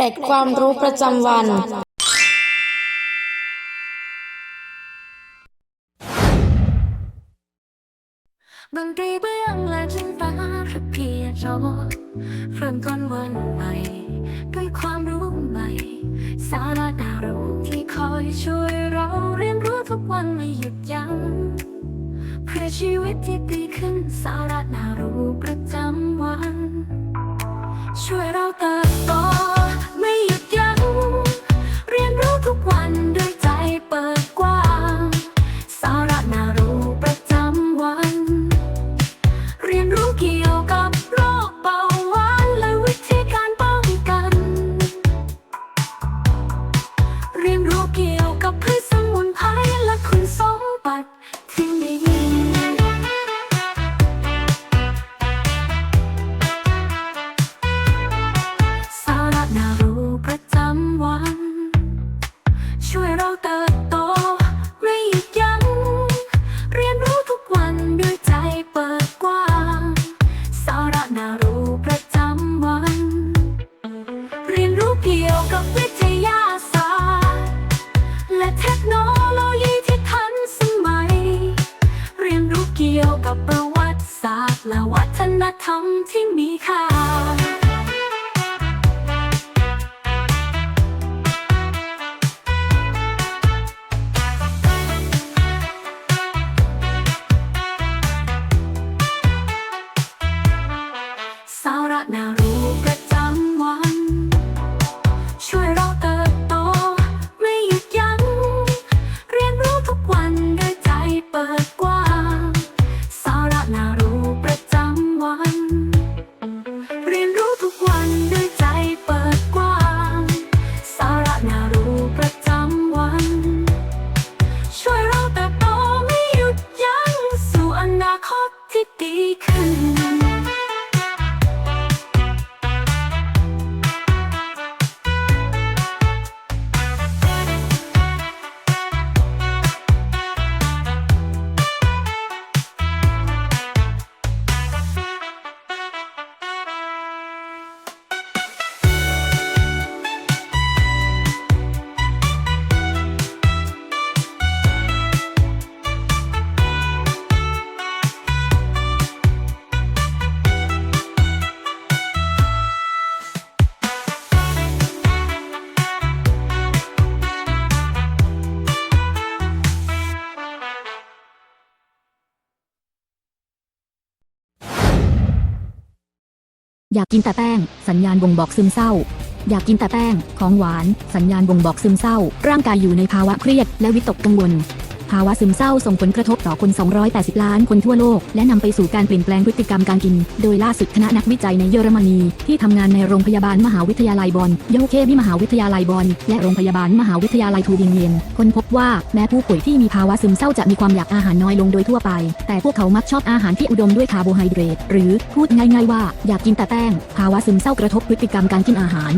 เกล็ดความรู้ประจำวัน ดนตรี อยากกินแต่แป้ง สัญญาณบ่งบอกซึมเศร้า อยากกินแต่แป้ง ของหวาน สัญญาณบ่งบอกซึมเศร้า ร่างกายอยู่ในภาวะเครียดและวิตกกังวล ภาวะซึมเศร้าส่งผลกระทบต่อคน 280 ล้านคนทั่วโลก และนำไปสู่การเปลี่ยนแปลงพฤติกรรมการกิน โดยล่าสุดคณะนักวิจัยในเยอรมนี ที่ทำงานในโรงพยาบาลมหาวิทยาลัยบอนโยเคบิมหาวิทยาลัยบอนและโรงพยาบาลมหาวิทยาลัยทูบิงเวียนค้นพบว่าแม้ผู้ป่วยที่มีภาวะซึมเศร้าจะมีความอยากอาหารน้อยลงโดยทั่วไป แต่พวกเขามักชอบอาหารที่อุดมด้วยคาร์โบไฮเดรตหรือพูดง่าย ๆว่าอยากกินแต่แป้ง ภาวะซึมเศร้ากระทบพฤติกรรมการกินอาหาร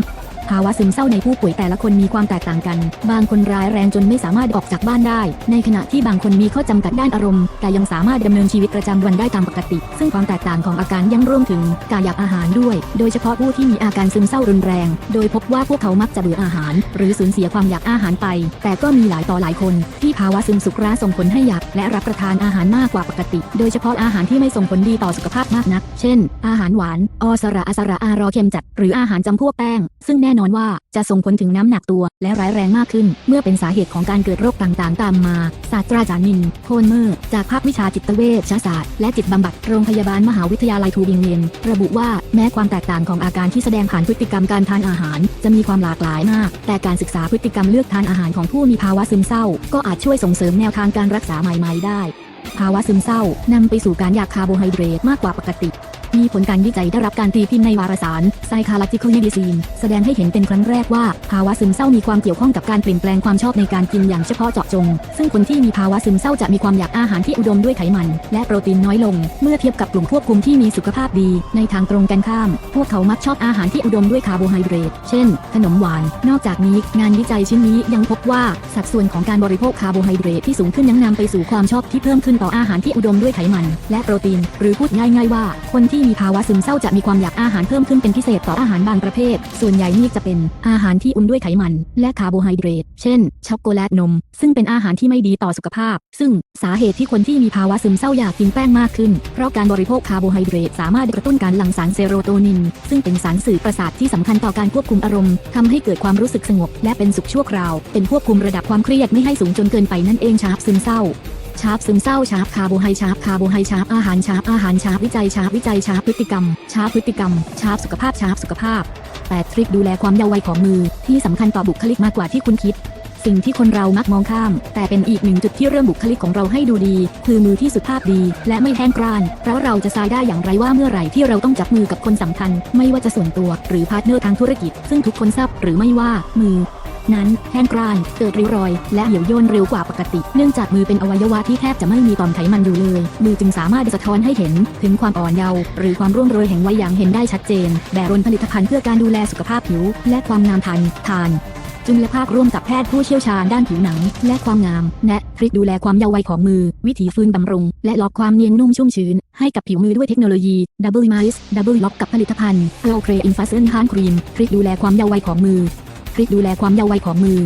ภาวะซึมเศร้าในผู้ป่วยแต่ละคนมีความแตกต่างกัน บางคนร้ายแรงจนไม่สามารถออกจากบ้านได้ ในขณะที่บางคนมีข้อจำกัดด้านอารมณ์ แต่ยังสามารถดำเนินชีวิตประจำวันได้ตามปกติ ซึ่งความแตกต่างของอาการยังรวมถึงการอยากอาหารด้วย โดยเฉพาะผู้ที่มีอาการซึมเศร้ารุนแรง โดยพบว่าพวกเขามักจะเบื่ออาหาร หรือสูญเสียความอยากอาหารไป แต่ก็มีหลายต่อหลายคน ที่ภาวะซึมสุกร้าส่งผลให้อยากและรับประทานอาหารมากกว่าปกติ โดยเฉพาะอาหารที่ไม่ส่งผลดีต่อสุขภาพมากนัก เช่น อาหารหวาน อสระอสระอารอเค็มจัด หรืออาหารจำพวกแป้ง ซึ่งแน่นอนว่าจะส่งผลถึงน้ำหนักตัวและร้ายแรงมากขึ้น เมื่อเป็นสาเหตุของการเกิดโรคต่างๆ ตามมา ศาสตราจารย์นิน โคนเมอร์ จากภาควิชาจิตเวชศาสตร์และจิตบำบัดโรงพยาบาลมหาวิทยาลัยทูบิงเวียนระบุว่าแม้ความแตกต่างของอาการที่แสดงผ่านพฤติกรรมการทานอาหาร จะมีความหลากหลายมาก แต่การศึกษาพฤติกรรมเลือกทานอาหารของผู้มีภาวะซึมเศร้า ก็อาจช่วยส่งเสริมแนวทางการรักษาใหม่ ๆ ได้ ภาวะซึมเศร้านำไปสู่การอยากคาร์โบไฮเดรตมากกว่าปกติ มีผลการวิจัยได้รับการตีพิมพ์ในวารสาร Psychological Medicine แสดงให้เห็นเป็นครั้งแรกว่า ภาวะซึมเศร้ามีความเกี่ยวข้องกับการเปลี่ยนแปลงความชอบในการกินอย่างเฉพาะเจาะจง ซึ่งคนที่มีภาวะซึมเศร้าจะมีความอยากอาหารที่อุดมด้วยไขมัน และโปรตีนน้อยลง เมื่อเทียบกับกลุ่มควบคุมที่มีสุขภาพดี ในทางตรงกันข้าม พวกเขามักชอบอาหารที่อุดมด้วยคาร์โบไฮเดรต เช่น ขนมหวาน นอกจากนี้งานวิจัยชิ้นนี้ยังพบว่าสัดส่วนของการบริโภคคาร์โบไฮเดรตที่สูงขึ้นยังนำไปสู่ความชอบที่เพิ่มขึ้นต่ออาหารที่อุดมด้วยไขมัน และโปรตีน หรือพูดง่ายๆว่า คนที่ที่มีภาวะซึมเศร้าจะมีความอยากอาหารเพิ่มขึ้นเป็นพิเศษต่ออาหารบางประเภท ส่วนใหญ่นี่จะเป็นอาหารที่อุ่มด้วยไขมัน และคาร์โบไฮเดรต เช่น ช็อกโกแลตนม ซึ่งเป็นอาหารที่ไม่ดีต่อสุขภาพ ซึ่งสาเหตุที่คนที่มีภาวะซึมเศร้าอยากกินแป้งมากขึ้น เพราะการบริโภคคาร์โบไฮเดรตสามารถกระตุ้นการหลั่งสารเซโรโทนิน ซึ่งเป็นสารสื่อประสาทที่สำคัญต่อการควบคุมอารมณ์ทำให้เกิดความรู้สึกสงบ และเป็นสุขชั่วคราว เป็นควบคุมระดับความเครียดไม่ให้สูงจนเกินไปนั่นเองชาร์ซึมเศร้า ชาร์ปซึมเศร้าชาร์ปคาร์โบไฮชาร์ปคาร์โบไฮชาร์ปอาหารชาร์ปอาหารชาร์ปวิจัยชาร์ปวิจัยชาร์ปพฤติกรรมชาร์ปพฤติกรรมชาร์ปสุขภาพชาร์ปสุขภาพแปดทริคดูแลความเยาว์วัยของมือ ที่สำคัญต่อบุคลิกมากกว่าที่คุณคิด สิ่งที่คนเรามักมองข้าม แต่เป็นอีกหนึ่งจุดที่เริ่มบุคลิกของเราให้ดูดี คือมือที่สุภาพดี และไม่แห้งกร้าน เพราะเราจะทรายได้อย่างไรว่าเมื่อไหร่ที่เราต้องจับมือกับคนสำคัญ ไม่ว่าจะส่วนตัว หรือพาร์ทเนอร์ทางธุรกิจ ซึ่งทุกคนทราบหรือไม่ว่ามือ นั้น แห้งกร้าน เกิดริ้วรอย และเหี่ยวย่นเร็วกว่าปกติ เนื่องจากมือเป็นอวัยวะที่แทบจะไม่มีต่อมไขมันอยู่เลย มือจึงสามารถสะท้อนให้เห็น ถึงความอ่อนเยาว์หรือความร่วงโรยแห่งวัยอย่างเห็นได้ชัดเจน แบบรนผลิตภัณฑ์เพื่อการดูแลสุขภาพผิว และความงามทันทานจุลภาคร่วมกับแพทย์ผู้เชี่ยวชาญด้านผิวหนัง และความงามแนะทริคดูแลความเยาว์วัยของมือ วิธีฟื้นบำรุง และล็อกความเนียนนุ่มชุ่มชื้น ให้กับผิวมือด้วยเทคโนโลยี Double Mice Double Lock กับผลิตภัณฑ์ a l c r e i n f u s i o n Hand Cream ทริคดูแลความเยาว์วัยของมือ ทริกดูแลความเยาว์วัยของมือ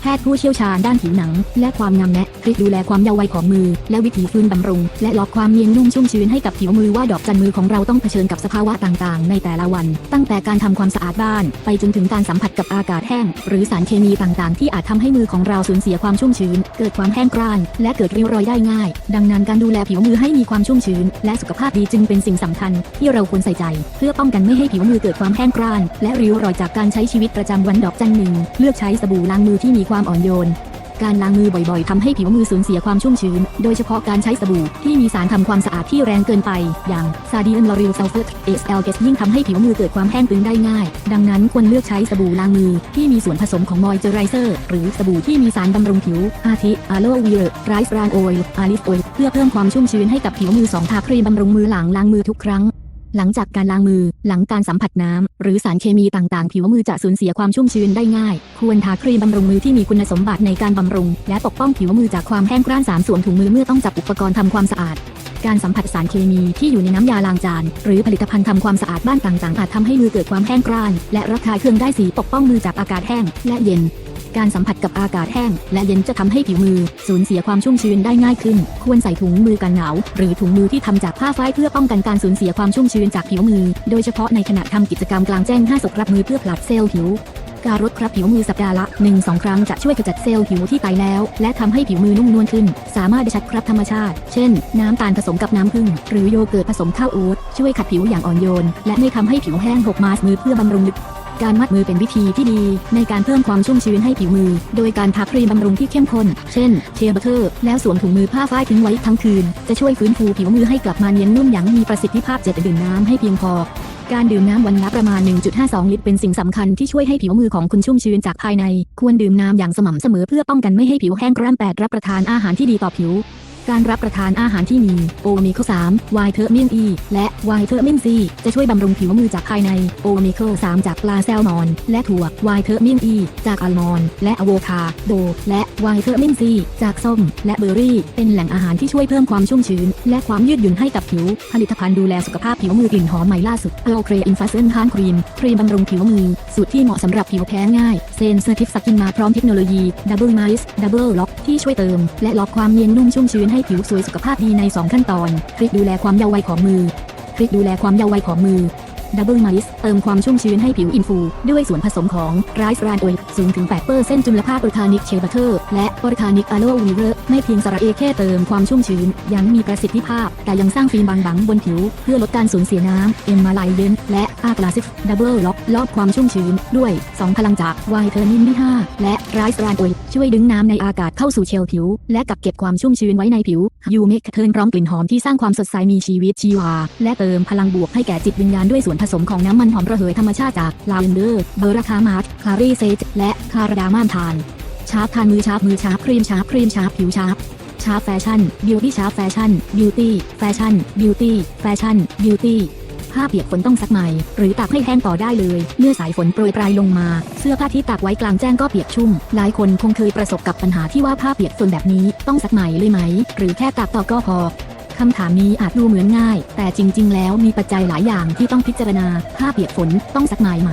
แพทย์ผู้เชี่ยวชาญด้านผิวหนัง และความงามแนะทริคดูแลความเยาว์วัยของมือ และวิธีฟื้นบำรุง และล็อกความเนียนนุ่มชุ่มชื้นให้กับผิวมือว่าดอกจันมือของเราต้องเผชิญกับสภาวะต่างๆ ในแต่ละวัน ตั้งแต่การทำความสะอาดบ้าน ไปจนถึงการสัมผัสกับอากาศแห้ง หรือสารเคมีต่างๆ ที่อาจทำให้มือของเราสูญเสียความชุ่มชื้น เกิดความแห้งกร้าน และเกิดริ้วรอยได้ง่าย ดังนั้นการดูแลผิวมือให้มีความชุ่มชื้น และสุขภาพดีจึงเป็นสิ่งสำคัญ ที่เราควรใส่ใจ เพื่อป้องกันไม่ให้ผิวมือเกิดความแห้งกร้าน และริ้วรอยจากการใช้ชีวิตประจำวันดอกจันหนึ่งเลือกใช้สบู่ล้างมือที่มีความอ่อนโยน การล้างมือบ่อยๆทำให้ผิวมือสูญเสียความชุ่มชื้น โดยเฉพาะการใช้สบู่ที่มีสารทำความสะอาดที่แรงเกินไป อย่างซาดีนลอริลซัลเฟตเอสเอลเกสยิ่งทำให้ผิวมือเกิดความแห้งตึงได้ง่าย ดังนั้นควรเลือกใช้สบู่ล้างมือที่มีส่วนผสมของมอยเจอไรเซอร์หรือสบู่ที่มีสารบำรุงผิว อาทิอะโลวีเรไรซ์บรานโอ l อาลิฟออยล์เพื่อเพิ่มความชุ่มชื้นให้กับผิวมือสองทาครีมบำรุงมือหลังล้างมือทุกครั้ง หลังจากการล้างมือ หลังการสัมผัสน้ำ หรือสารเคมีต่างๆ ผิวมือจะสูญเสียความชุ่มชื้นได้ง่าย ควรทาครีมบำรุงมือที่มีคุณสมบัติในการบำรุง และปกป้องผิวมือจากความแห้งกร้านสามสวมถุงมือเมื่อต้องจับอุปกรณ์ทำความสะอาด การสัมผัสสารเคมีที่อยู่ในน้ำยาล้างจาน หรือผลิตภัณฑ์ทำความสะอาดบ้านต่างๆอาจทำให้มือเกิดความแห้งกร้าน และระคายเคืองได้สีปกป้องมือจากอากาศแห้ง และเย็น การสัมผัสกับอากาศแห้ง และเย็นจะทำให้ผิวมือ สูญเสียความชุ่มชื้นได้ง่ายขึ้น ควรใส่ถุงมือกันหนาว หรือถุงมือที่ทำจากผ้าฝ้ายเพื่อป้องกันการสูญเสียความชุ่มชื้นจากผิวมือ โดยเฉพาะในขณะทำกิจกรรมกลางแจ้งห้าศกรับมือเพื่อผลัดเซลล์ผิวการรดครับผิวมือสัปดาห์ละ 1-2 ครั้งจะช่วยกระจัดเซลล์ผิวที่ตายแล้ว และทำให้ผิวมือนุ่มนวลขึ้น สามารถได้ชัดครับธรรมชาติ เช่น น้ำตาลผสมกับน้ำผึ้งหรือโยเกิร์ตผสมข้าวโอ๊ตช่วยขัดผิวอย่างอ่อนโยน และไม่ทำให้ผิวแห้งหกมาสมือเพื่อบำรุงลึก การมัดมือเป็นวิธีที่ดี ในการเพิ่มความชุ่มชื้นให้ผิวมือ โดยการทาครีมบำรุงที่เข้มข้น เช่นเชบัตเตอร์แล้วสวมถุงมือผ้าฝ้ายทิ้งไว้ทั้งคืน จะช่วยฟื้นฟูผิวมือให้กลับมาเนียนนุ่มอย่างมีประสิทธิภาพเจ็ดดื่มน้ำให้เพียงพอการดื่มน้ำวันละประมาณ 1.52 ลิตร เป็นสิ่งสำคัญที่ช่วยให้ผิวมือของคุณชุ่มชื้นจากภายใน ควรดื่มน้ำอย่างสม่ำเสมอเพื่อป้องกันไม่ให้ผิวแห้งกร้านแปดรับประทานอาหารที่ดีต่อผิว การรับประทานอาหารที่มีโอเมก้า3ไวเทอร์มินอีและไวเทอร์มินซีจะช่วยบำรุงผิวมือจากภายในโอเมก้า3จากปลาแซลมอน และถั่วไวเทอร์มินอีจากอัลมอนด์และอะโวคาโด และไวเทอร์มินซีจากส้ม และเบอร์รี่ เป็นแหล่งอาหารที่ช่วยเพิ่มความชุ่มชื้น และความยืดหยุ่นให้กับผิว ผลิตภัณฑ์ดูแลสุขภาพผิวมือกลิ่นหอมใหม่ล่าสุดอัลเครอินฟัสเซนทานครีมครีมบำรุงผิวมือ สูตรที่เหมาะสำหรับผิวแพ้ง่ายเซนเซอร์ทิฟสกินมาพร้อมเทคโนโลยี Double Mice Double Lock ที่ช่วยเติม และล็อกความเนียนนุ่มชุ่มชื้นให้ผิวสวยสุขภาพดีใน 2 ขั้นตอนทริคดูแลความเยาว์วัยของมือทริคดูแลความเยาว์วัยของมือ Double Mice เติมความชุ่มชื้นให้ผิวอินฟู ด้วยส่วนผสมของไรซ์รานโอยสูงถึง8%จุลภาคออร์แกนิกเชลบัตเตอร์และออร์แกนิกอะโลวีเวอร์ไม่เพียงสระเอแค่เติมความชุ่มชื้น ยังมีประสิทธิภาพ แต่ยังสร้างฟิล์มบางๆบนผิว เพื่อลดการสูญเสียน้ำเอ็มมาไลเลนและอากลาซิฟดับเบิลล็อกลอบความชุ่มชื้น ด้วย 2 พลังจากไวเทอร์นินที่5และไรซ์รานโอยช่วยดึงน้ำในอากาศเข้าสู่เชลล์ผิว และกักเก็บความชุ่มชื้นไว้ในผิวยูเมกเทิร์นพร้อมกลิ่นหอมที่สร้างความสดใสมีชีวิตชีวา และเติมพลังบวกให้แก่จิตวิญญาณด้วยส่วนผสมของน้ำมันหอมระเหยธรรมชาติจากลาเวนเดอร์ เบอร์ราคามาร์ทคารีเซจและคาราดาม่านทาน ชาร์ปทานมือชาร์ปมือชาร์ปครีมชาร์ปครีมชาร์ปผิวชาร์ปชาร์ปแฟชั่น บิวตี้ชาร์ปแฟชั่น บิวตี้ แฟชั่น บิวตี้ แฟชั่น บิวตี้ผ้าเปียกฝนต้องซักใหม่ หรือตากให้แห้งต่อได้เลย เมื่อสายฝนโปรยปลายลงมา เสื้อผ้าที่ตากไว้กลางแจ้งก็เปียกชุ่ม หลายคนคงเคยประสบกับปัญหาที่ว่าผ้าเปียกฝนแบบนี้ต้องซักใหม่เลยไหม หรือแค่ตากต่อก็พอ คำถามนี้อาจดูเหมือนง่าย แต่จริง ๆ แล้วมีปัจจัยหลายอย่างที่ต้องพิจารณา ถ้าเปียกฝนต้องซักหมายไหม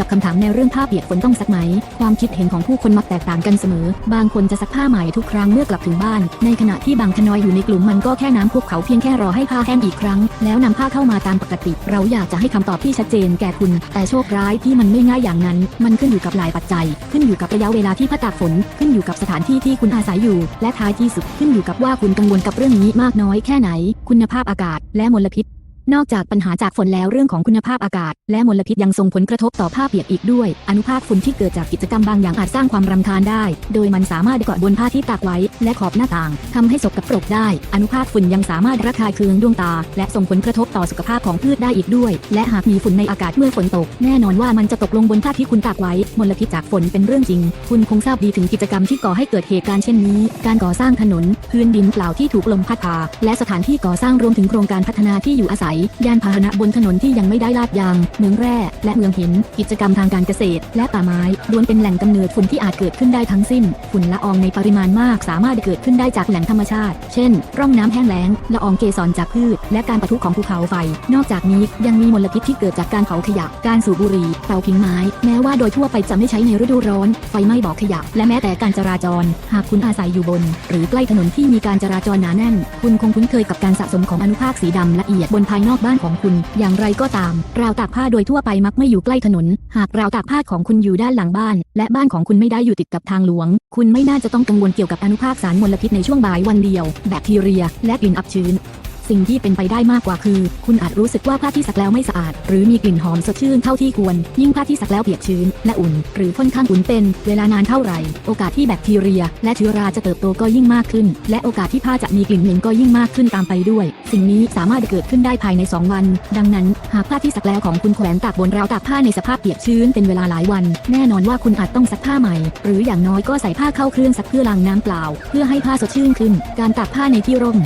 กับคำถามในเรื่องผ้าเปียกฝนต้องซักไหม ความคิดเห็นของผู้คนมักแตกต่างกันเสมอ บางคนจะซักผ้าใหม่ทุกครั้งเมื่อกลับถึงบ้าน ในขณะที่บางทนอยอยู่ในกลุ่มมันก็แค่น้ำพวกเขาเพียงแค่รอให้ผ้าแห้งอีกครั้ง แล้วนำผ้าเข้ามาตามปกติ เราอยากจะให้คำตอบที่ชัดเจนแก่คุณ แต่โชคร้ายที่มันไม่ง่ายอย่างนั้น มันขึ้นอยู่กับหลายปัจจัย ขึ้นอยู่กับระยะเวลาที่ผ้าตากฝน ขึ้นอยู่กับสถานที่ที่คุณอาศัยอยู่ และท้ายที่สุดขึ้นอยู่กับว่าคุณกังวลกับเรื่องนี้มากน้อยแค่ไหน คุณภาพอากาศ และมลพิษ นอกจากปัญหาจากฝนแล้วเรื่องของคุณภาพอากาศ และมลพิษยังส่งผลกระทบต่อผ้าเปียกอีกด้วย อนุภาคฝุ่นที่เกิดจากกิจกรรมบางอย่างอาจสร้างความรำคาญได้ โดยมันสามารถเกาะบนผ้าที่ตากไว้ และขอบหน้าต่างทำให้สกปรกได้ อนุภาคฝุ่นยังสามารถระคายเคืองดวงตา และส่งผลกระทบต่อสุขภาพของพืชได้อีกด้วย และหากมีฝุ่นในอากาศเมื่อฝนตก แน่นอนว่ามันจะตกลงบนผ้าที่คุณตากไว้ มลพิษจากฝนเป็นเรื่องจริง คุณคงทราบดีถึงกิจกรรมที่ก่อให้เกิดเหตุการณ์เช่นนี้ การก่อสร้างถนน พื้นดินเปล่าที่ถูกลมพัดพา และสถานที่ก่อสร้างรวมถึงโครงการพัฒนาที่อยู่อาศัยยานพาหนะบนถนนที่ยังไม่ได้ลาดยาง เมืองแร่ และเมืองหิน กิจกรรมทางการเกษตร และป่าไม้ล้วนเป็นแหล่งกำเนิดฝุ่นที่อาจเกิดขึ้นได้ทั้งสิ้น ฝุ่นละอองในปริมาณมากสามารถเกิดขึ้นได้จากแหล่งธรรมชาติ เช่น ร่องน้ำแห้งแล้ง ละอองเกสรจากพืช และการปะทุของภูเขาไฟ นอกจากนี้ยังมีมลพิษที่เกิดจากการเผาขยะ การสูบบุหรี่เตาผิงไม้ แม้ว่าโดยทั่วไปจะไม่ใช้ในฤดูร้อน ไฟไหม้บ่อขยะ และแม้แต่การจราจร หากคุณอาศัยอยู่บน หรือใกล้ถนนที่มีการจราจรหนาแน่น คุณคงคุ้นเคยกับการสะสมของอนุภาคสีดำละเอียดบนภายนอกบ้านของคุณ อย่างไรก็ตาม ราวตากผ้าโดยทั่วไปมักไม่อยู่ใกล้ถนน หากราวตากผ้าของคุณอยู่ด้านหลังบ้าน และบ้านของคุณไม่ได้อยู่ติดกับทางหลวง คุณไม่น่าจะต้องกังวลเกี่ยวกับอนุภาคสารมลพิษในช่วงบ่ายวันเดียว แบคทีเรีย และกลิ่นอับชื้น สิ่งที่เป็นไปได้มากกว่าคือ คุณอาจรู้สึกว่าผ้าที่ซักแล้วไม่สะอาด หรือมีกลิ่นหอมสดชื่นเท่าที่ควร ยิ่งผ้าที่ซักแล้วเปียกชื้น และอุ่น หรือค่อนข้างอุ่นเป็นเวลานานเท่าไหร่ โอกาสที่แบคทีเรีย และเชื้อราจะเติบโตก็ยิ่งมากขึ้น และโอกาสที่ผ้าจะมีกลิ่นเหม็นก็ยิ่งมากขึ้นตามไปด้วย สิ่งนี้สามารถเกิดขึ้นได้ภายใน 2 วัน ดังนั้น หากผ้าที่ซักแล้วของคุณแขวนตากบนราวตากผ้าในสภาพเปียกชื้นเป็นเวลาหลายวัน แน่นอนว่าคุณอาจต้องซักผ้าใหม่ หรืออย่างน้อยก็ใส่ผ้าเข้าเครื่องซักเพื่อล้างน้ำเปล่า เพื่อให้ผ้าสดชื่นขึ้น การตากผ้าในที่ร่ม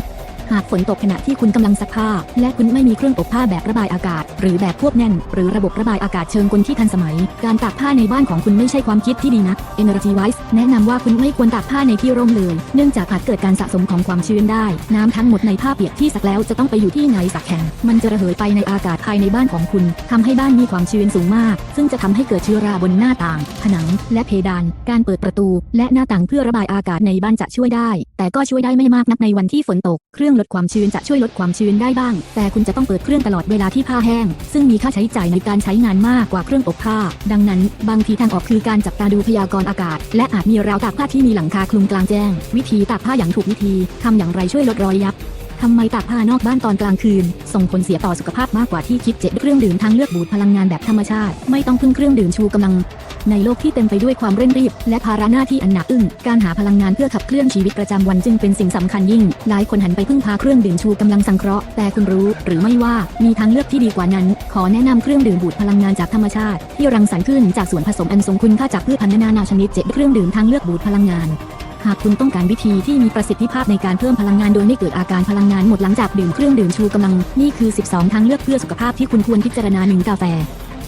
หากฝนตกขณะที่คุณกำลังซักผ้า และคุณไม่มีเครื่องอบผ้าแบบระบายอากาศ หรือแบบควบแน่น หรือระบบระบายอากาศเชิงกลที่ทันสมัย การตากผ้าในบ้านของคุณไม่ใช่ความคิดที่ดีนะัก Energy Wise แนะนำว่าคุณไม่ควรตากผ้าในที่ร่มเลย เนื่องจากอาจเกิดการสะสมของความชื้นได้ น้ำทั้งหมดในผ้าเปียกที่ซักแล้วจะต้องไปอยู่ที่ไหนสักแห่ง มันจะระเหยไปในอากาศภายในบ้านของคุณทำให้บ้านมีความชื้นสูงมาก ซึ่งจะทำให้เกิดเชื้อราบนหน้าต่าง ผนัง และเพดาน การเปิดประตู และหน้าต่างเพื่อระบายอากาศในบ้านจะช่วยได้ แต่ก็ช่วยได้ไม่มากนักในวันที่ฝนตก เครื่องลดความชื้นจะช่วยลดความชื้นได้บ้าง แต่คุณจะต้องเปิดเครื่องตลอดเวลาที่ผ้าแห้ง ซึ่งมีค่าใช้จ่ายในการใช้งานมากกว่าเครื่องอบผ้า ดังนั้น บางทีทางออกคือการจับตาดูพยากรณ์อากาศ และอาจมีราวตากผ้าที่มีหลังคาคลุมกลางแจ้ง วิธีตากผ้าอย่างถูกวิธีทำอย่างไรช่วยลดรอยยับทำไมตากผ้านอกบ้านตอนกลางคืน ส่งผลเสียต่อสุขภาพมากกว่าที่คิดเจ็ดเครื่องดื่มทางเลือกบูดพลังงานแบบธรรมชาติ ไม่ต้องพึ่งเครื่องดื่มชูกำลัง ในโลกที่เต็มไปด้วยความเร่งรีบ และภาระหน้าที่อันหนักอึ้ง การหาพลังงานเพื่อขับเคลื่อนชีวิตประจำวันจึงเป็นสิ่งสำคัญยิ่ง หลายคนหันไปพึ่งพาเครื่องดื่มชูกำลังสังเคราะห์ แต่คุณรู้หรือไม่ว่ามีทางเลือกที่ดีกว่านั้น ขอแนะนำเครื่องดื่มบูดพลังงานจากธรรมชาติ ที่รังสรรค์ขึ้นจากส่วนผสมอันทรงคุณค่าจากพืชพันธุ์นานาชนิดเจ็ดเครื่องดื่มทางเลือกบูดพลังงานหากคุณต้องการวิธีที่มีประสิทธิภาพในการเพิ่มพลังงานโดยไม่เกิดอาการพลังงานหมดหลังจากดื่มเครื่องดื่มชูกำลัง นี่คือ 12 ทางเลือกเพื่อสุขภาพที่คุณควรพิจารณาหนึ่งกาแฟ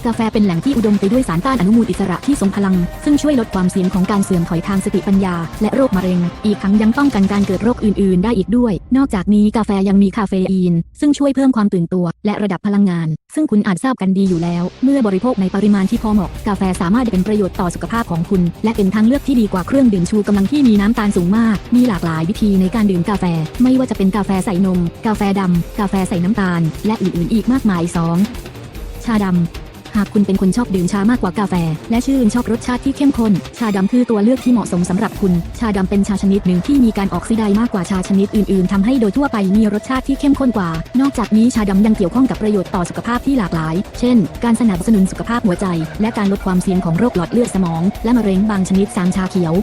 กาแฟเป็นแหล่งที่อุดมไปด้วยสารต้านอนุมูลอิสระที่ทรงพลัง ซึ่งช่วยลดความเสี่ยงของการเสื่อมถอยทางสติปัญญา และโรคมะเร็ง อีกทั้งยังป้องกันการเกิดโรคอื่น ๆ ได้อีกด้วย นอกจากนี้กาแฟยังมีคาเฟอีน ซึ่งช่วยเพิ่มความตื่นตัว และระดับพลังงาน ซึ่งคุณอาจทราบกันดีอยู่แล้ว เมื่อบริโภคในปริมาณที่พอเหมาะ กาแฟสามารถเป็นประโยชน์ต่อสุขภาพของคุณ และเป็นทางเลือกที่ดีกว่าเครื่องดื่มชูกำลังที่มีน้ำตาลสูงมาก มีหลากหลายวิธีในการดื่มกาแฟ ไม่ว่าจะเป็นกาแฟใส่นม กาแฟดำกาแฟใส่น้ำตาล และอื่น ๆ อีกมากมาย 2. ชาดำ หากคุณเป็นคนชอบดื่มชามากกว่ากาแฟ และชื่นชอบรสชาติที่เข้มข้น ชาดำคือตัวเลือกที่เหมาะสมสำหรับคุณ ชาดำเป็นชาชนิดหนึ่งที่มีการออกซิไดมากกว่าชาชนิดอื่นๆทำให้โดยทั่วไปมีรสชาติที่เข้มข้นกว่า นอกจากนี้ชาดำยังเกี่ยวข้องกับประโยชน์ต่อสุขภาพที่หลากหลาย เช่น การสนับสนุนสุขภาพหัวใจ และการลดความเสี่ยงของโรคหลอดเลือดสมอง และมะเร็งบางชนิดสามชาเขียว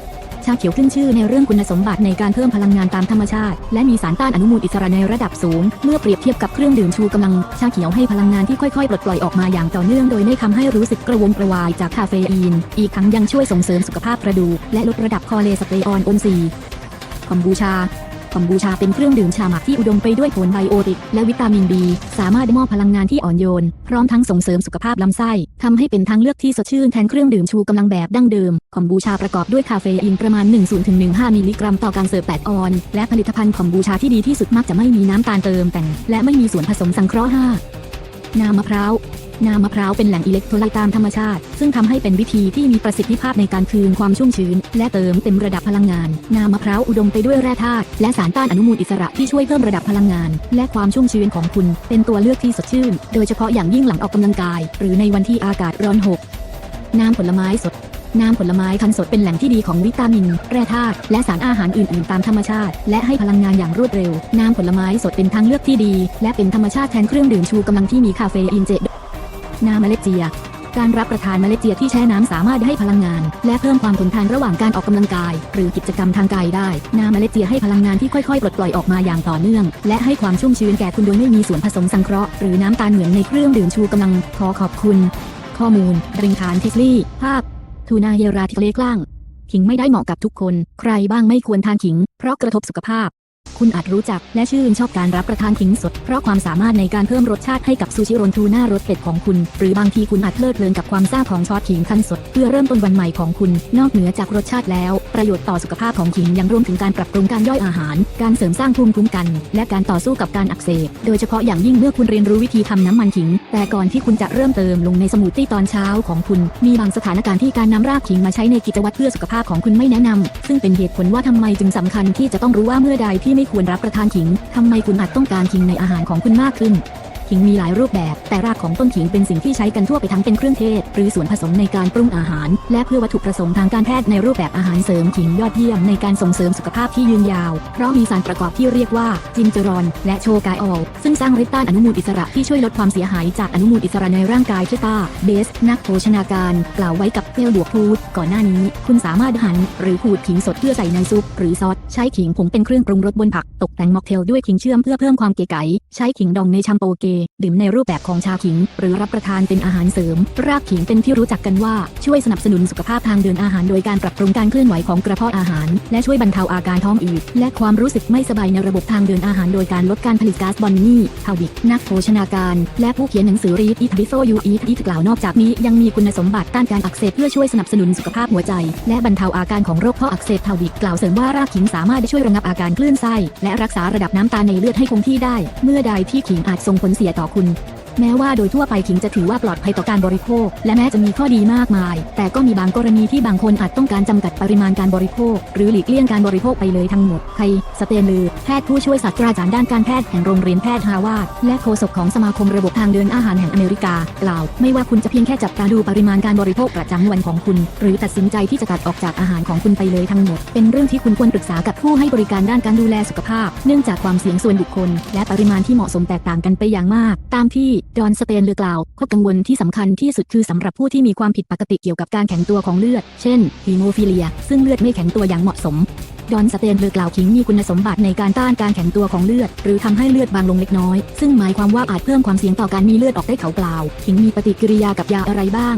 ชาเขียวขึ้นชื่อในเรื่องคุณสมบัติในการเพิ่มพลังงานตามธรรมชาติ และมีสารต้านอนุมูลอิสระในระดับสูง เมื่อเปรียบเทียบกับเครื่องดื่มชูกำลัง ชาเขียวให้พลังงานที่ค่อยๆ ปลดปล่อยออกมาอย่างต่อเนื่องโดยไม่ทำให้รู้สึกกระวนกระวายจากคาเฟอีน อีกทั้งยังช่วยส่งเสริมสุขภาพกระดูกและลดระดับคอเลสเตอรอลอมซีคอมบูชา คอมบูชาเป็นเครื่องดื่มชาหมักที่อุดมไปด้วยผลไบโอติก และวิตามิน B สามารถมอบพลังงานที่อ่อนโยน พร้อมทั้งส่งเสริมสุขภาพลำไส้ทำให้เป็นทางเลือกที่สดชื่นแทนเครื่องดื่มชูกำลังแบบดั้งเดิมคอมบูชาประกอบด้วยคาเฟอีนประมาณ1-15 มิลลิกรัมต่อการเสิร์ฟ8ออนและผลิตภัณฑ์คอมบูชาที่ดีที่สุดมักจะไม่มีน้ำตาลเติมแต่ง และไม่มีส่วนผสมสังเคราะห์5น้ำมะพร้าว น้ำมะพร้าวเป็นแหล่งอิเล็กโทรไลต์ตามธรรมชาติ ซึ่งทำให้เป็นวิธีที่มีประสิทธิภาพในการคืนความชุ่มชื้น และเติมเต็มระดับพลังงาน น้ำมะพร้าวอุดมไปด้วยแร่ธาตุและสารต้านอนุมูลอิสระที่ช่วยเพิ่มระดับพลังงาน และความชุ่มชื้นของคุณ เป็นตัวเลือกที่สดชื่น โดยเฉพาะอย่างยิ่งหลังออกกำลังกาย หรือในวันที่อากาศร้อนหกน้ำผลไม้สดน้ำผลไม้คั้นสดเป็นแหล่งที่ดีของวิตามิน แร่ธาตุ และสารอาหารอื่น ๆ ตามธรรมชาติ และให้พลังงานอย่างรวดเร็ว น้ำผลไม้สดเป็นทางเลือกที่ดี และเป็นธรรมชาติแทนเครื่องดื่มชูกำลังที่มีคาเฟอีนเจด น้ำเมล็ดเจีย การรับประทานเมล็ดเจียที่แช่น้ำสามารถให้พลังงาน และเพิ่มความทนทานระหว่างการออกกำลังกาย หรือกิจกรรมทางกายได้น้ำเมล็ดเจียให้พลังงานที่ค่อยๆปลดปล่อยออกมาอย่างต่อเนื่อง และให้ความชุ่มชื้นแก่คุณโดยไม่มีส่วนผสมสังเคราะห์หรือน้ำตาลเหมือนในเครื่องดื่มชูกำลังขอขอบคุณ ข้อมูลริงคานทิสลี่ภาพทูนาเฮราทิเลกล่างขิงไม่ได้เหมาะกับทุกคน ใครบ้างไม่ควรทานขิง เพราะกระทบสุขภาพ คุณอาจรู้จักและชื่นชอบการรับประทานขิงสด เพราะความสามารถในการเพิ่มรสชาติให้กับซูชิโรนทูน่ารสเผ็ดของคุณ หรือบางทีคุณอาจเพลิดเพลินกับความซ่าของซอสขิงขั้นสด เพื่อเริ่มต้นวันใหม่ของคุณ นอกเหนือจากรสชาติแล้ว ประโยชน์ต่อสุขภาพของขิงยังรวมถึงการปรับปรุงการย่อยอาหาร การเสริมสร้างภูมิคุ้มกัน และการต่อสู้กับการอักเสบ โดยเฉพาะอย่างยิ่งเมื่อคุณเรียนรู้วิธีทำน้ำมันขิง แต่ก่อนที่คุณจะเริ่มเติมลงในสมูทตี้ตอนเช้าของคุณ มีบางสถานการณ์ที่การนำรากขิงมาใช้ในกิจวัตรเพื่อสุขภาพของคุณไม่แนะนำซึ่งเป็นเหตุผลว่าทำไมจึงสำคัญที่จะต้องรู้ว่าเมื่อใดที่ไม่ควรรับประทานขิงทำไมคุณอาจต้องการขิงในอาหารของคุณมากขึ้น ขิงมีหลายรูปแบบ แต่รากของต้นขิงเป็นสิ่งที่ใช้กันทั่วไปทั้งเป็นเครื่องเทศ หรือส่วนผสมในการปรุงอาหาร และเพื่อวัตถุประสงค์ทางการแพทย์ในรูปแบบอาหารเสริมขิงยอดเยี่ยมในการส่งเสริมสุขภาพที่ยืนยาว เพราะมีสารประกอบที่เรียกว่าจินเจอรอนและโชไกออลซึ่งสร้างฤทธิ์ต้านอนุมูลอิสระที่ช่วยลดความเสียหายจากอนุมูลอิสระในร่างกายที่ต้าเบส นักโภชนาการ กล่าวไว้กับเวลบวกพูดก่อนหน้านี้ คุณสามารถหั่นหรือขูดขิงสดเพื่อใส่ในซุป หรือซอสใช้ขิงผงเป็นเครื่องปรุงรสบนผัก ตกแต่งม็อกเทลด้วยขิงเชื่อมเพื่อเพิ่มความเก๋ไก๋ใช้ขิงดองในแชมโปเกดื่มในรูปแบบของชาขิง หรือรับประทานเป็นอาหารเสริม รากขิงเป็นที่รู้จักกันว่าช่วยสนับสนุนสุขภาพทางเดินอาหาร โดยการปรับปรุงการเคลื่อนไหวของกระเพาะอาหาร และช่วยบรรเทาอาการท้องอืดและความรู้สึกไม่สบายในระบบทางเดินอาหาร โดยการลดการผลิตก๊าซบอนนี่ทาวิกนักโภชนาการ และผู้เขียนหนังสือ Read It Before You Eat It กล่าวนอกจากนี้ยังมีคุณสมบัติต้านการอักเสบเพื่อช่วยสนับสนุนสุขภาพหัวใจ และบรรเทาอาการของโรคข้ออักเสบทาวิกกล่าวเสริมว่ารากขิงสามารถช่วยระงับอาการคลื่นไส้และรักษาระดับน้ำตาลในเลือดให้คงที่ได้ เมื่อใดที่ขิงอาจส่งผลเสียต่อคุณ แม้ว่าโดยทั่วไปขิงจะถือว่าปลอดภัยต่อการบริโภค และแม้จะมีข้อดีมากมาย แต่ก็มีบางกรณีที่บางคนอาจต้องการจำกัดปริมาณการบริโภค หรือหลีกเลี่ยงการบริโภคไปเลยทั้งหมดไคสเตนลือ แพทย์ผู้ช่วยศาสตราจารย์ด้านการแพทย์แห่งโรงเรียนแพทย์ฮาวาดและโฆษกของสมาคมระบบทางเดินอาหารแห่งอเมริกากล่าว ไม่ว่าคุณจะเพียงแค่จับตาดูปริมาณการบริโภคประจำวันของคุณ หรือตัดสินใจที่จะตัดออกจากอาหารของคุณไปเลยทั้งหมด เป็นเรื่องที่คุณควรปรึกษากับผู้ให้บริการด้านการดูแลสุขภาพ เนื่องจากความเสี่ยงส่วนบุคคล และปริมาณที่เหมาะสมแตกต่างกันไปอย่างมาก ตามที่ดอนสเตนเลือกล่าวข้อกังวลที่สำคัญที่สุดคือสำหรับผู้ที่มีความผิดปกติเกี่ยวกับการแข็งตัวของเลือด เช่นฮีโมฟิเลีย ซึ่งเลือดไม่แข็งตัวอย่างเหมาะสม ดอนสเตนเลือกล่าวขิงมีคุณสมบัติในการต้านการแข็งตัวของเลือด หรือทำให้เลือดบางลงเล็กน้อย ซึ่งหมายความว่าอาจเพิ่มความเสี่ยงต่อการมีเลือดออกได้เขาเปล่าขิงมีปฏิกิริยากับยาอะไรบ้าง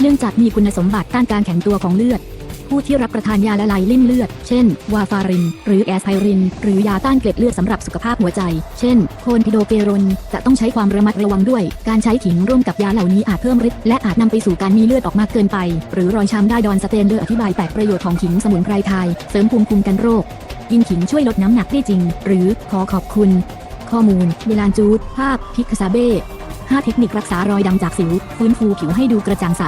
เนื่องจากมีคุณสมบัติต้านการแข็งตัวของเลือด ผู้ที่รับประทานยาละลายลิ่มเลือด เช่น วาฟาริน หรือแอสไพริน หรือยาต้านเกล็ดเลือดสำหรับสุขภาพหัวใจ เช่น โคนพิโดเปโรน จะต้องใช้ความระมัดระวังด้วย การใช้ขิงร่วมกับยาเหล่านี้อาจเพิ่มฤทธิ์และอาจนำไปสู่การมีเลือดออกมากเกินไป หรือรอยช้ำได้ดอนสเตนเลอร์อธิบายแปดประโยชน์ของขิงสมุนไพรไทย เสริมภูมิคุ้มกันโรค กินขิงช่วยลดน้ำหนักได้จริง หรือขอขอบคุณ ข้อมูลเวลานจูดภาพพิกซาเบ้5เทคนิครักษารอยดำจากสิว ฟื้นฟูผิวให้ดูกระจ่างใส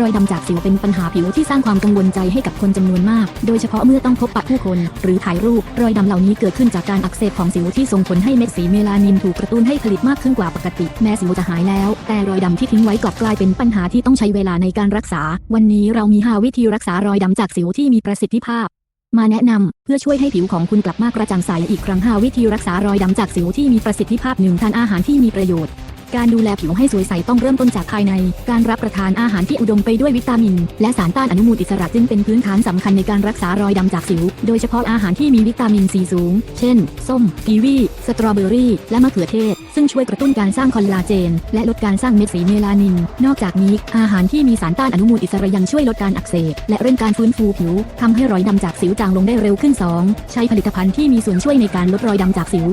รอยดำจากสิวเป็นปัญหาผิวที่สร้างความกังวลใจให้กับคนจำนวนมาก โดยเฉพาะเมื่อต้องพบปะผู้คน หรือถ่ายรูป รอยดำเหล่านี้เกิดขึ้นจากการอักเสบของสิวที่ส่งผลให้เม็ดสีเมลานินถูกกระตุ้นให้ผลิตมากขึ้นกว่าปกติ แม้สิวจะหายแล้ว แต่รอยดำที่ทิ้งไว้กลับกลายเป็นปัญหาที่ต้องใช้เวลาในการรักษา วันนี้เรามี 5 วิธีรักษารอยดำจากสิวที่มีประสิทธิภาพ มาแนะนำเพื่อช่วยให้ผิวของคุณกลับมากระจ่างใสอีกครั้ง 5 วิธีรักษารอยดำจากสิวที่มีประสิทธิภาพหนึ่งทานอาหารที่มีประโยชน์ การดูแลผิวให้สวยใสต้องเริ่มต้นจากภายใน การรับประทานอาหารที่อุดมไปด้วยวิตามิน และสารต้านอนุมูลอิสระจึงเป็นพื้นฐานสำคัญในการรักษารอยดำจากสิว โดยเฉพาะอาหารที่มีวิตามินซีสูง เช่น ส้มกีวี สตรอเบอรี่ และมะเขือเทศ ซึ่งช่วยกระตุ้นการสร้างคอลลาเจน และลดการสร้างเม็ดสีเมลานิน นอกจากนี้อาหารที่มีสารต้านอนุมูลอิสระยังช่วยลดการอักเสบและเร่งการฟื้นฟูผิวทำให้รอยดำจากสิวจางลงได้เร็วขึ้น 2. ใช้ผลิตภัณฑ์ที่มีส่วนช่วยในการลดรอยดำจากสิว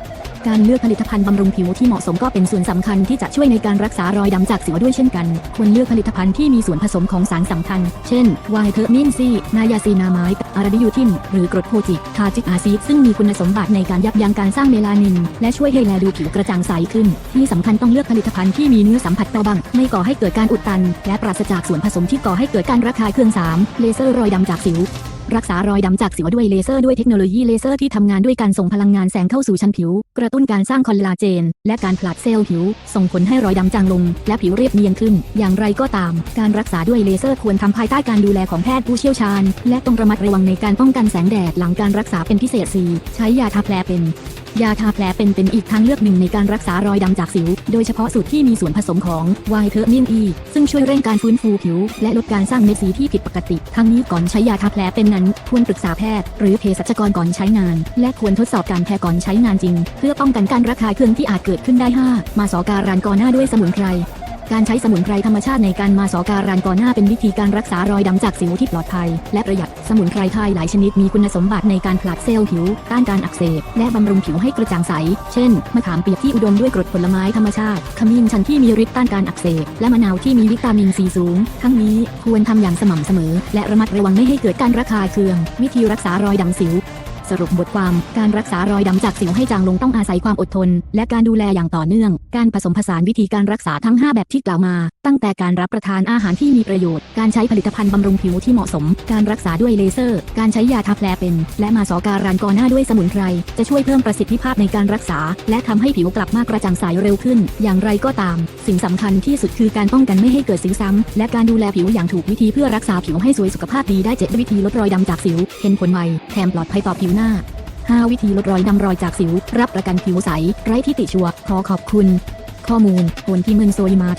การเลือกผลิตภัณฑ์บำรุงผิวที่เหมาะสมก็เป็นส่วนสำคัญที่จะช่วยในการรักษารอยดำจากสิวด้วยเช่นกัน ควรเลือกผลิตภัณฑ์ที่มีส่วนผสมของสารสำคัญ เช่นไวเทอร์มินซี นายาซีนาไมด์อาราดิยูทินหรือกรดโคจิกทาจิกอาซีดซึ่งมีคุณสมบัติในการยับยั้งการสร้างเมลานิน และช่วยให้แลดูผิวกระจ่างใสขึ้น ที่สำคัญต้องเลือกผลิตภัณฑ์ที่มีเนื้อสัมผัสเบาบาง ไม่ก่อให้เกิดการอุดตัน และปราศจากส่วนผสมที่ก่อให้เกิดการระคายเคือง 3. เลเซอร์รอยดำจากสิว รักษารอยดำจากสิวด้วยเลเซอร์ด้วยเทคโนโลยีเลเซอร์ที่ทำงานด้วยการส่งพลังงานแสงเข้าสู่ชั้นผิว กระตุ้นการสร้างคอลลาเจน และการผลัดเซลล์ผิว ส่งผลให้รอยดำจางลง และผิวเรียบเนียนขึ้น อย่างไรก็ตาม การรักษาด้วยเลเซอร์ควรทำภายใต้การดูแลของแพทย์ผู้เชี่ยวชาญ และต้องระมัดระวังในการป้องกันแสงแดดหลังการรักษาเป็นพิเศษ 4. ใช้ยาทาแผลเป็นยาทาแผลเป็นเป็นอีกทางเลือกหนึ่งในการรักษารอยดำจากสิว โดยเฉพาะสูตรที่มีส่วนผสมของไวเทอร์มินอีซึ่งช่วยเร่งการฟื้นฟูผิว และลดการสร้างเม็ดสีที่ผิดปกติ ทั้งนี้ก่อนใช้ยาทาแผลเป็นนั้นควรปรึกษาแพทย์ หรือเภสัชกรก่อนใช้งาน และควรทดสอบการแพ้ก่อนใช้งานจริง เพื่อป้องกันการระคายเคืองที่อาจเกิดขึ้นได้ 5. มาสอการันก่อนหน้าด้วยสมุนไพร การใช้สมุนไพรธรรมชาติในการมาสอการันก่อนหน้าเป็นวิธีการรักษารอยดำจากสิวที่ปลอดภัย และประหยัดสมุนไพรไทยหลายชนิดมีคุณสมบัติในการผลัดเซลล์ผิว ต้านการอักเสบ และบำรุงผิวให้กระจ่างใส เช่น มะขามเปียกที่อุดมด้วยกรดผลไม้ธรรมชาติ ขมิ้นชันที่มีฤทธิ์ต้านการอักเสบ และมะนาวที่มีวิตามินซีสูง ทั้งนี้ควรทำอย่างสม่ำเสมอ และระมัดระวังไม่ให้เกิดการระคายเคือง วิธีรักษารอยดำสิว สรุปบทความ การรักษารอยดำจากสิวให้จางลงต้องอาศัยความอดทน และการดูแลอย่างต่อเนื่อง การผสมผสานวิธีการรักษาทั้ง 5 แบบที่กล่าวมา ตั้งแต่การรับประทานอาหารที่มีประโยชน์ การใช้ผลิตภัณฑ์บำรุงผิวที่เหมาะสม การรักษาด้วยเลเซอร์ การใช้ยาทาแผลเป็น และมาสอการันก่อนหน้าด้วยสมุนไพร จะช่วยเพิ่มประสิทธิภาพในการรักษา และทำให้ผิวกลับมากระจ่างใสเร็วขึ้น อย่างไรก็ตาม สิ่งสำคัญที่สุดคือการป้องกันไม่ให้เกิดสิวซ้ำและการดูแลผิวอย่างถูกวิธีเพื่อรักษาผิวให้สวยสุขภาพดีได้เจ็ดวิธีลดรอยดำจากสิว เห็นผลไวแถมปลอดภัยต่อผิวหน้า 5 วิธีลดรอยดำรอยจากสิว รับประกันผิวใส ไร้ที่ติชัวขอขอบคุณ ข้อมูลผลที่มึนโซยมา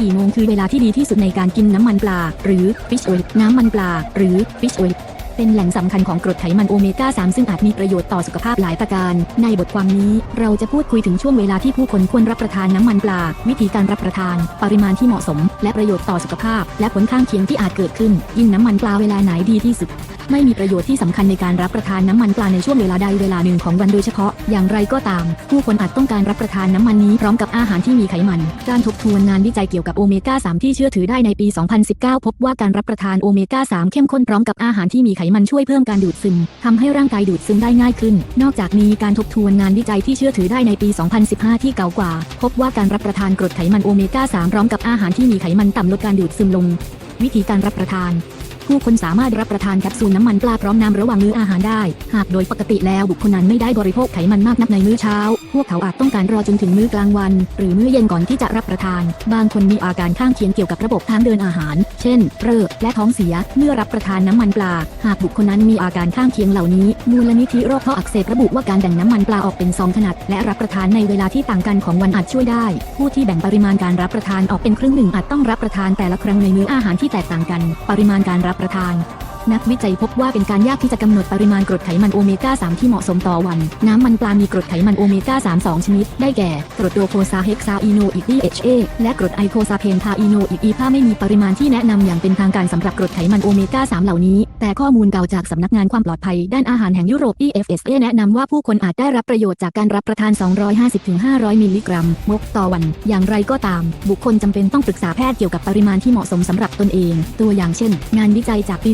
กี่โมงคือเวลาที่ดีที่สุดในการกินน้ำมันปลา หรือ fish oil น้ำมันปลา หรือ fish oil เป็นแหล่งสำคัญของกรดไขมันโอเมก้า 3 ซึ่งอาจมีประโยชน์ต่อสุขภาพหลายประการ ในบทความนี้เราจะพูดคุยถึงช่วงเวลาที่ผู้คนควรรับประทานน้ำมันปลา วิธีการรับประทาน ปริมาณที่เหมาะสม และประโยชน์ต่อสุขภาพ และผลข้างเคียงที่อาจเกิดขึ้น ยิ่งน้ำมันปลาเวลาไหนดีที่สุด ไม่มีประโยชน์ที่สำคัญในการรับประทานน้ำมันปลาในช่วงเวลาใดเวลาหนึ่งของวันโดยเฉพาะ อย่างไรก็ตาม ผู้คนอาจต้องการรับประทานน้ำมันนี้พร้อมกับอาหารที่มีไขมัน การทบทวนงานวิจัยเกี่ยวกับโอเมก้า 3 ที่เชื่อถือได้ในปี 2019 พบว่าการรับประทานโอเมก้า 3 เข้มข้นพร้อมกับอาหารที่มีไขมันช่วยเพิ่มการดูดซึมทำให้ร่างกายดูดซึมได้ง่ายขึ้น นอกจากนี้การทบทวนงานวิจัยที่เชื่อถือได้ในปี 2015 ที่เก่ากว่า พบว่าการรับประทานกรดไขมันโอเมก้า 3 พร้อมกับอาหารที่มีไขมันต่ำลดการดูดซึมลง วิธีการรับประทาน ผู้คนสามารถรับประทานแคปซูลน้ำมันปลาพร้อมน้ำระหว่างมื้ออาหารได้ หากโดยปกติแล้วบุคคลนั้นไม่ได้บริโภคไขมันมากนักในมื้อเช้า พวกเขาอาจต้องการรอจนถึงมื้อกลางวัน หรือมื้อเย็นก่อนที่จะรับประทาน บางคนมีอาการข้างเคียงเกี่ยวกับระบบทางเดินอาหาร เช่น เร่อและท้องเสีย เมื่อรับประทานน้ำมันปลา หากบุคคลนั้นมีอาการข้างเคียงเหล่านี้ มูลนิธิโรคท่ออักเสบระบุว่าการแบ่งน้ำมันปลาออกเป็นสองขนาด และรับประทานในเวลาที่ต่างกันของวันอาจช่วยได้ ผู้ที่แบ่งปริมาณการรับประทานออกเป็นครึ่งหนึ่งอาจต้องรับประทานแต่ละครั้งในมื้ออาหารที่แตกต่างกัน ปริมาณการรับประธาน นักวิจัยพบว่าเป็นการยากที่จะกำหนดปริมาณกรดไขมันโอเมก้า 3 ที่เหมาะสมต่อวัน น้ำมันปลา มีกรดไขมันโอเมก้า 3 2 ชนิด ได้แก่ กรดโดโคซาเฮกซาอีโนอิก DHA และกรดไอโคซาเพนทาอีโนอิกอีผ้าไม่มีปริมาณที่แนะนำอย่างเป็นทางการสำหรับกรดไขมันโอเมก้า 3 เหล่านี้ แต่ข้อมูลเก่าจากสำนักงานความปลอดภัยด้านอาหารแห่งยุโรป EFSA แนะนำว่าผู้คนอาจได้รับประโยชน์จากการรับประทาน 250-500 มิลลิกรัมมกต่อวัน อย่างไรก็ตาม บุคคลจำเป็นต้องปรึกษาแพทย์เกี่ยวกับปริมาณที่เหมาะสมสำหรับตนเอง ตัวอย่างเช่น งานวิจัยจากปี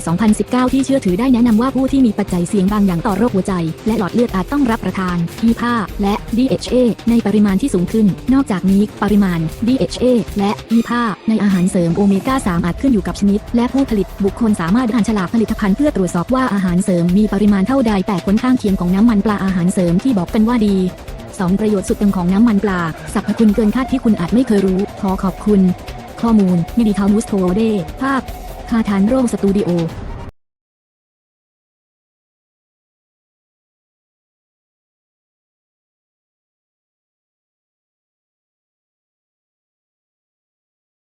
-19 ที่เชื่อถือได้แนะนำว่าผู้ที่มีปัจจัยเสี่ยงบางอย่างต่อโรคหัวใจ และหลอดเลือดอาจต้องรับประทาน EPA และ DHA ในปริมาณที่สูงขึ้น นอกจากนี้ปริมาณ DHA และ EPA ในอาหารเสริมโอเมก้า 3 อาจขึ้นอยู่กับชนิด และผู้ผลิตบุคคลสามารถอ่านฉลากผลิตภัณฑ์เพื่อตรวจสอบว่าอาหารเสริมมีปริมาณเท่าใดแต่ผลข้างเคียงของน้ำมันปลาอาหารเสริมที่บอกกันว่าดี2ประโยชน์สุดเต็มของน้ำมันปลาสรรพคุณเกินคาดที่คุณอาจไม่เคยรู้ ขอขอบคุณ ข้อมูลมิดิทานุสโทเดภาพคาทานโรงสตูดิโอ